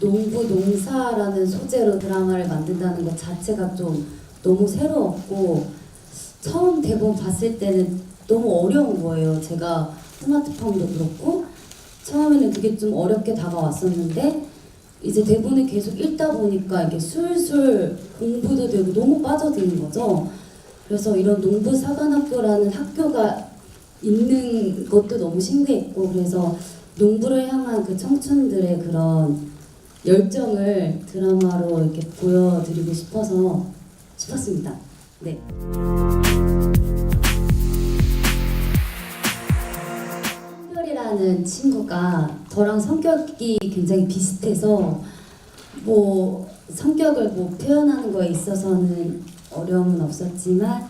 농부 농사라는 소재로 드라마를 만든다는 것 자체가 좀 너무 새로웠고 처음 대본 봤을 때는 너무 어려운 거예요. 제가 스마트폰도 그렇고 처음에는 그게 좀 어렵게 다가왔었는데 이제 대본을 계속 읽다 보니까 이게 술술 공부도 되고 너무 빠져드는 거죠. 그래서 이런 농부 사관학교라는 학교가 있는 것도 너무 신기했고 그래서 농부를 향한 그 청춘들의 그런 열정을 드라마로 이렇게 보여드리고 싶어서 싶었습니다. 네. 한별이라는 친구가 저랑 성격이 굉장히 비슷해서 뭐 성격을 뭐 표현하는 거에 있어서는 어려움은 없었지만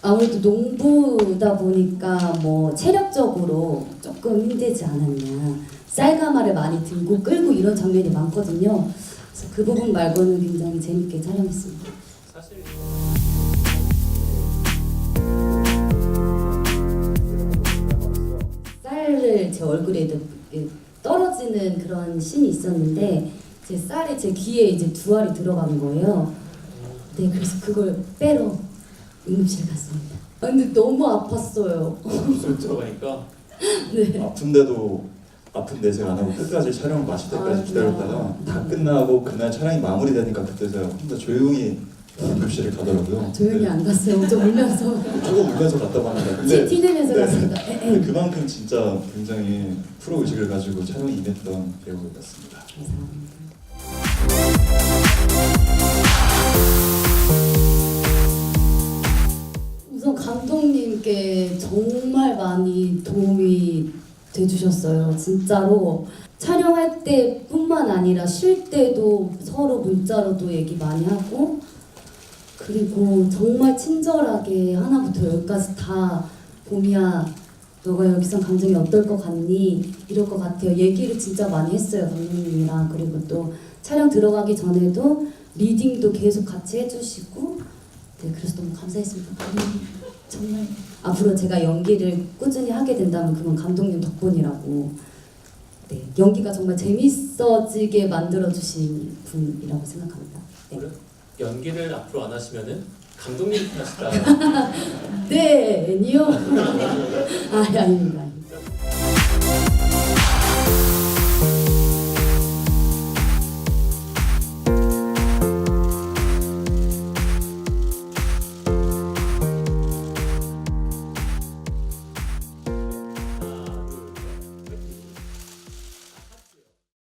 아무래도 농부다 보니까 뭐 체력적으로 조금 힘들지 않았냐 쌀가마를 많이 들고 끌고 이런 장면이 많거든요. 그래서 그 부분 말고는 굉장히 재밌게 촬영했습니다. 사실 쌀을 제 얼굴에 떨어지는 그런 씬이 있었는데 제 쌀이 제 귀에 이제 두 알이 들어간 거예요. 네, 그래서 그걸 빼러 응급실 갔습니다. 아, 근데 너무 아팠어요. 술 들어가니까 네. 아픈데도 아픈 내색 안 하고 끝까지 촬영 마칠 때까지 아, 기다렸다가 그래요? 다 끝나고 그날 촬영이 마무리되니까 그때 제가 혼자 조용히 응급실에 가더라고요. 조용히 근데 안 갔어요. 엄청 울면서 조금 울면서 갔다 왔는데 근데 티 내면서 네. 갔습니다. 에, 근데. 그만큼 진짜 굉장히 프로 의식을 가지고 촬영이 임했던 배우였습니다. 감사합니다. 우선 감독님께 정말 많이 도움이 돼주셨어요. 진짜로 촬영할 때뿐만 아니라 쉴 때도 서로 문자로도 얘기 많이 하고 그리고 정말 친절하게 하나부터 열까지 다 봄이야 너가 여기서 감정이 어떨 것 같니? 이럴 것 같아요. 얘기를 진짜 많이 했어요 감독님이랑. 그리고 또 촬영 들어가기 전에도 리딩도 계속 같이 해주시고 네 그래서 너무 감사했습니다. 감독님 정말 앞으로 제가 연기를 꾸준히 하게 된다면 그건 감독님 덕분이라고 네 연기가 정말 재밌어지게 만들어주신 분이라고 생각합니다 네. 연기를 앞으로 안 하시면은 감독님 탓이다. 네, 아니요. 아. 아닙니다.